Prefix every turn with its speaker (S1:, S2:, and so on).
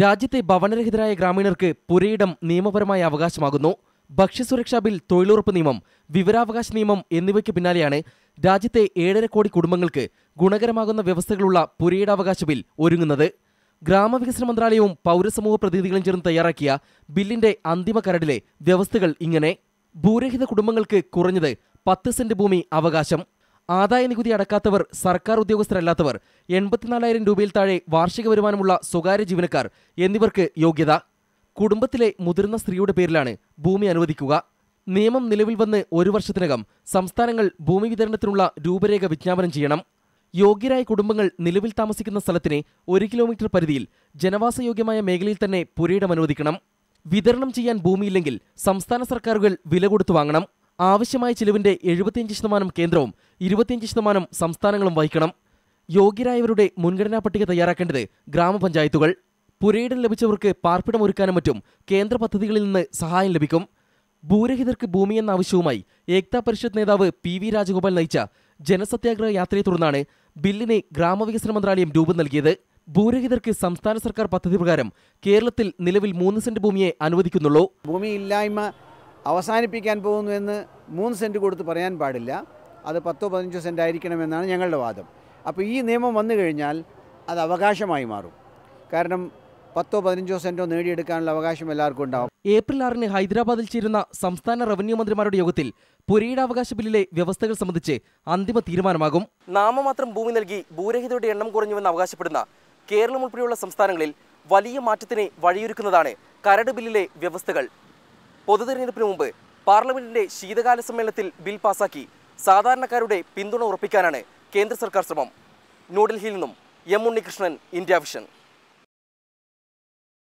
S1: രാജ്യത്തെ ഭവനരഹിതരായ ഗ്രാമീണർക്ക് പുരയിടം നിയമപരമായ അവകാശമാകുന്നു. ഭക്ഷ്യസുരക്ഷാ ബിൽ തൊഴിലുറപ്പ് നിയമം വിവരാവകാശ നിയമം എന്നിവയ്ക്ക് പിന്നാലെയാണ് രാജ്യത്തെ ഏഴര കോടി കുടുംബങ്ങൾക്ക് ഗുണകരമാകുന്ന വ്യവസ്ഥകളുള്ള പുരയിടാവകാശ ബിൽ ഒരുങ്ങുന്നത്. ഗ്രാമവികസന മന്ത്രാലയവും പൗരസമൂഹ പ്രതിനിധികളും ചേർന്ന് തയ്യാറാക്കിയ ബില്ലിന്റെ അന്തിമ കരടിലെ വ്യവസ്ഥകൾ ഇങ്ങനെ. ഭൂരഹിത കുടുംബങ്ങൾക്ക് കുറഞ്ഞത് പത്ത് സെന്റ് ഭൂമി അവകാശം. ആദായ നികുതി അടക്കാത്തവർ സർക്കാർ ഉദ്യോഗസ്ഥരല്ലാത്തവർ എൺപത്തിനാലായിരം രൂപയിൽ താഴെ വാർഷിക വരുമാനമുള്ള സ്വകാര്യ ജീവനക്കാർ എന്നിവർക്ക് യോഗ്യത. കുടുംബത്തിലെ മുതിർന്ന സ്ത്രീയുടെ പേരിലാണ് ഭൂമി അനുവദിക്കുക. നിയമം നിലവിൽ വന്ന് ഒരു വർഷത്തിനകം സംസ്ഥാനങ്ങൾ ഭൂമി വിതരണത്തിനുള്ള രൂപരേഖ വിജ്ഞാപനം ചെയ്യണം. യോഗ്യരായ കുടുംബങ്ങൾ നിലവിൽ താമസിക്കുന്ന സ്ഥലത്തിന് ഒരു കിലോമീറ്റർ പരിധിയിൽ ജനവാസയോഗ്യമായ മേഖലയിൽ തന്നെ പുരയിടം അനുവദിക്കണം. വിതരണം ചെയ്യാൻ ഭൂമിയില്ലെങ്കിൽ സംസ്ഥാന സർക്കാരുകൾ വില കൊടുത്തു വാങ്ങണം. ആവശ്യമായ ചിലവിന്റെ എഴുപത്തിയഞ്ച് ശതമാനം കേന്ദ്രവും ഇരുപത്തിയഞ്ച് ശതമാനം സംസ്ഥാനങ്ങളും വഹിക്കണം. യോഗ്യരായവരുടെ മുൻഗണനാ പട്ടിക തയ്യാറാക്കേണ്ടത് ഗ്രാമപഞ്ചായത്തുകൾ. പുരയിടം ലഭിച്ചവർക്ക് പാർപ്പിടം ഒരുക്കാനും മറ്റും കേന്ദ്ര പദ്ധതികളിൽ നിന്ന് സഹായം ലഭിക്കും. ഭൂരഹിതർക്ക് ഭൂമി എന്ന ആവശ്യവുമായി ഏക്താ പരിഷത്ത് നേതാവ് പി വി രാജഗോപാൽ നയിച്ച ജനസത്യാഗ്രഹ യാത്രയെ തുടർന്നാണ് ബില്ലിന് ഗ്രാമവികസന മന്ത്രാലയം രൂപം നൽകിയത്. ഭൂരഹിതർക്ക് സംസ്ഥാന സർക്കാർ പദ്ധതി പ്രകാരം കേരളത്തിൽ നിലവിൽ മൂന്ന് സെന്റ് ഭൂമിയെ അനുവദിക്കുന്നുള്ളൂ.
S2: ഭൂമിയില്ലായ്മ അവസാനിപ്പിക്കാൻ പോകുന്നു എന്ന് മൂന്ന് സെന്റ് കൊടുത്ത് പറയാൻ പാടില്ല. അത് പത്തോ പതിനഞ്ചോ സെന്റ് ആയിരിക്കണമെന്നാണ് ഞങ്ങളുടെ വാദം. അപ്പോൾ ഈ നിയമം വന്നു കഴിഞ്ഞാൽ അത് അവകാശമായി മാറും. കാരണം പത്തോ പതിനഞ്ചോ സെന്റോ നേടിയെടുക്കാനുള്ള അവകാശം എല്ലാവർക്കും ഉണ്ടാവും.
S1: ഏപ്രിൽ ആറിന് ഹൈദരാബാദിൽ ചേരുന്ന സംസ്ഥാന റവന്യൂ മന്ത്രിമാരുടെ യോഗത്തിൽ പുരയിടാവകാശ ബില്ലിലെ വ്യവസ്ഥകൾ സംബന്ധിച്ച് അന്തിമ തീരുമാനമാകും. നാമമാത്രം ഭൂമി നൽകി ഭൂരഹിതരുടെ എണ്ണം കുറഞ്ഞുവെന്ന് അവകാശപ്പെടുന്ന കേരളം ഉൾപ്പെടെയുള്ള സംസ്ഥാനങ്ങളിൽ വലിയ മാറ്റത്തിന് വഴിയൊരുക്കുന്നതാണ് കരട് ബില്ലിലെ വ്യവസ്ഥകൾ. പൊതുതെരഞ്ഞെടുപ്പിന് മുമ്പ് പാർലമെന്റിന്റെ ശീതകാല സമ്മേളനത്തിൽ ബിൽ പാസാക്കി സാധാരണക്കാരുടെ പിന്തുണ ഉറപ്പിക്കാനാണ് കേന്ദ്ര സർക്കാർ ശ്രമം. ന്യൂഡൽഹിയിൽ നിന്നും എം ഉണ്ണികൃഷ്ണൻ ഇന്ത്യ വിഷൻ.